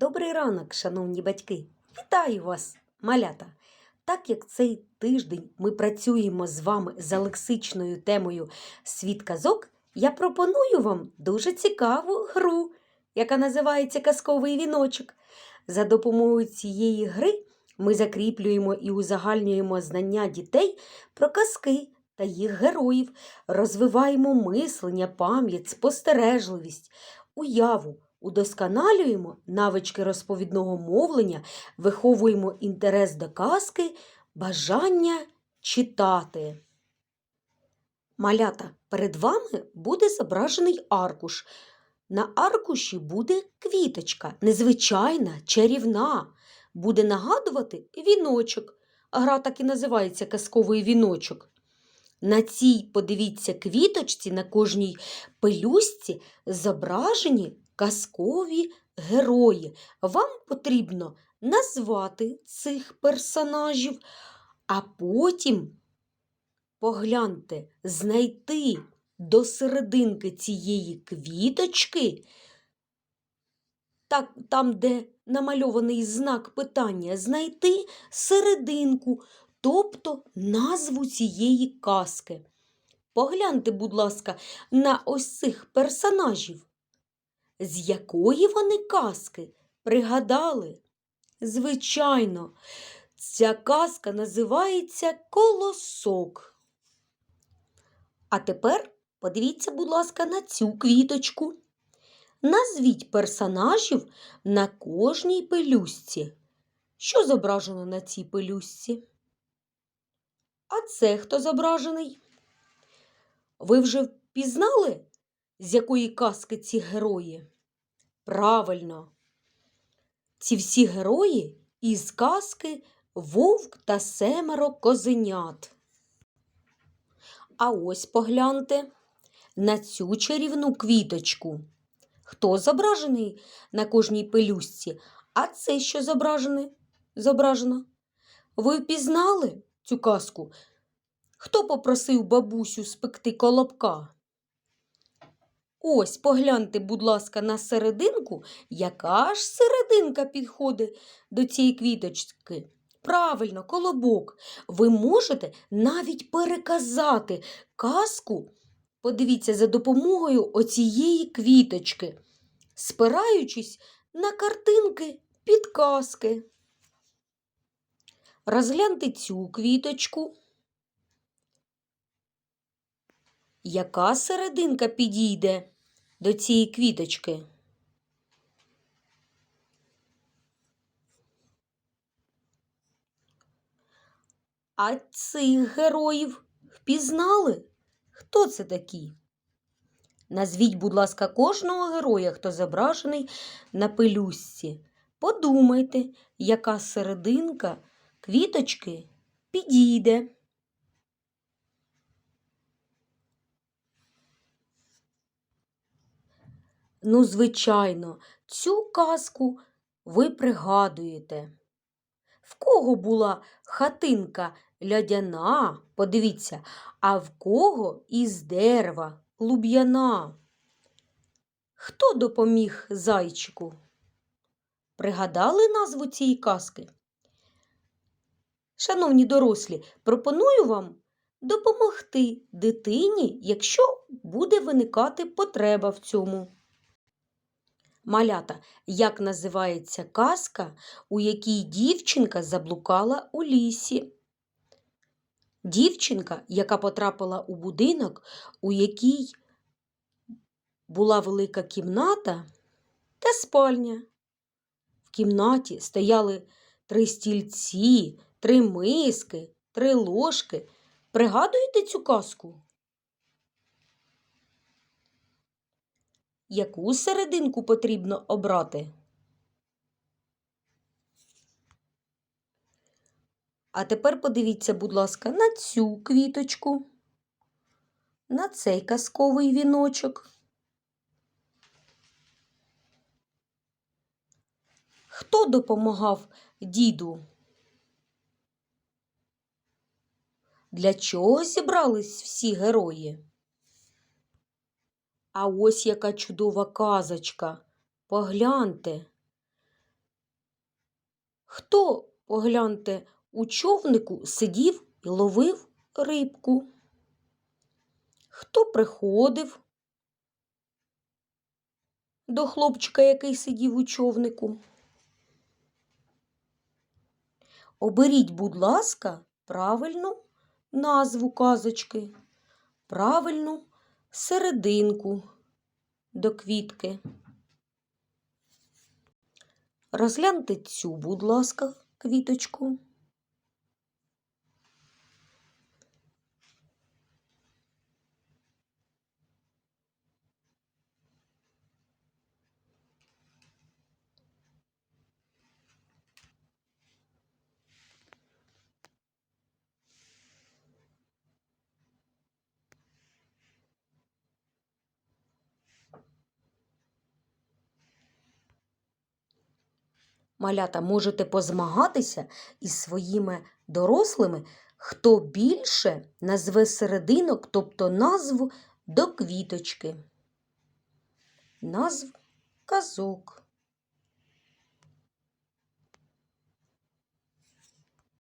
Добрий ранок, шановні батьки! Вітаю вас, малята! Так як цей тиждень ми працюємо з вами за лексичною темою Світ казок, я пропоную вам дуже цікаву гру, яка називається Казковий віночок. За допомогою цієї гри ми закріплюємо і узагальнюємо знання дітей про казки та їх героїв, розвиваємо мислення, пам'ять, спостережливість, уяву. Удосконалюємо навички розповідного мовлення, виховуємо інтерес до казки, бажання читати. Малята, перед вами буде зображений аркуш. На аркуші буде квіточка, незвичайна, чарівна. Буде нагадувати віночок. Гра так і називається казковий віночок. На цій, подивіться, квіточці, на кожній пелюстці зображені казкові герої. Вам потрібно назвати цих персонажів, а потім погляньте, знайти до серединки цієї квіточки, так, там, де намальований знак питання, знайти серединку, тобто назву цієї казки. Погляньте, будь ласка, на ось цих персонажів. З якої вони казки пригадали? Звичайно, ця казка називається Колосок. А тепер подивіться, будь ласка, на цю квіточку. Назвіть персонажів на кожній пелюстці. Що зображено на цій пелюстці? А це хто зображений? Ви вже впізнали, з якої казки ці герої? Правильно, ці всі герої із казки Вовк та семеро козенят. А ось погляньте на цю чарівну квіточку. Хто зображений на кожній пелюстці? А це що зображене? зображено? Ви впізнали цю казку? Хто попросив бабусю спекти колобка? Ось погляньте, будь ласка, на серединку, яка ж серединка підходить до цієї квіточки. Правильно, колобок. Ви можете навіть переказати казку, подивіться, за допомогою оцієї квіточки, спираючись на картинки підказки. Розгляньте цю квіточку. Яка серединка підійде до цієї квіточки? А цих героїв впізнали? Хто це такі? Назвіть, будь ласка, кожного героя, хто зображений на пелюстці. Подумайте, яка серединка квіточки підійде. Ну, звичайно, цю казку ви пригадуєте. В кого була хатинка лядяна, подивіться, а в кого із дерева луб'яна? Хто допоміг зайчику? Пригадали назву цієї казки? Шановні дорослі, пропоную вам допомогти дитині, якщо буде виникати потреба в цьому. Малята, як називається казка, у якій дівчинка заблукала у лісі? Дівчинка, яка потрапила у будинок, у якій була велика кімната та спальня. В кімнаті стояли три стільці, три миски, три ложки. Пригадуєте цю казку? Яку серединку потрібно обрати? А тепер подивіться, будь ласка, на цю квіточку, на цей казковий віночок. Хто допомагав діду? Для чого зібрались всі герої? А ось яка чудова казочка. Погляньте. Хто, погляньте, у човнику сидів і ловив рибку? Хто приходив до хлопчика, який сидів у човнику? Оберіть, будь ласка, правильну назву казочки, правильну серединку до квітки. Розгляньте цю, будь ласка, квіточку. Малята, можете позмагатися із своїми дорослими, хто більше назве серединок, тобто назву до квіточки. Назв казок.